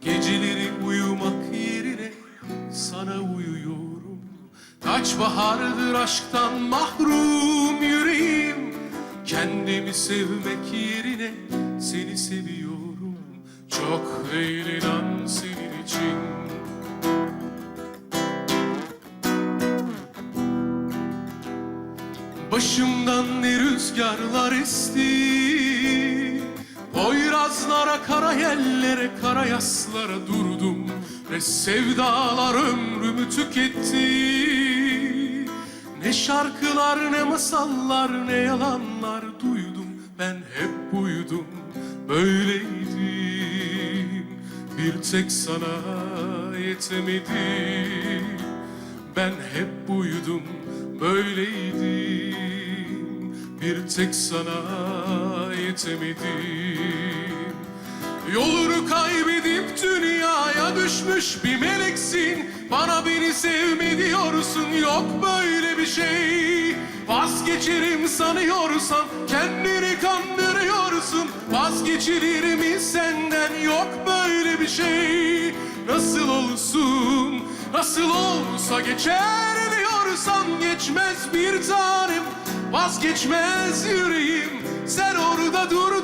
Geceleri uyumak yerine sana uyuyorum. Kaç bahardır aşktan mahrum yüreğim. Kendimi sevmek yerine seni seviyorum. Çok değil inan senin için. Başımdan ne rüzgarlar esti Poyrazlara, kara yellere, kara yaslara durdum Ne sevdalar ömrümü tüketti. Ne şarkılar, ne masallar, ne yalanlar duydum. Ben hep buydum, böyleydim. Bir tek sana yetemedim. Ben hep buydum, böyleydim. Bir tek sana yetemedim Yolunu kaybedip dünyaya düşmüş bir meleksin. Bana beni sevme diyorsun, yok böyle bir şey. Vazgeçerim sanıyorsan kendini kandırıyorsun. Vazgeçilir mi senden yok böyle bir şey. Nasıl olsun, nasıl olsa geçer diyorsan Geçmez bir tanem, vazgeçmez yüreğim Sen orada durdukça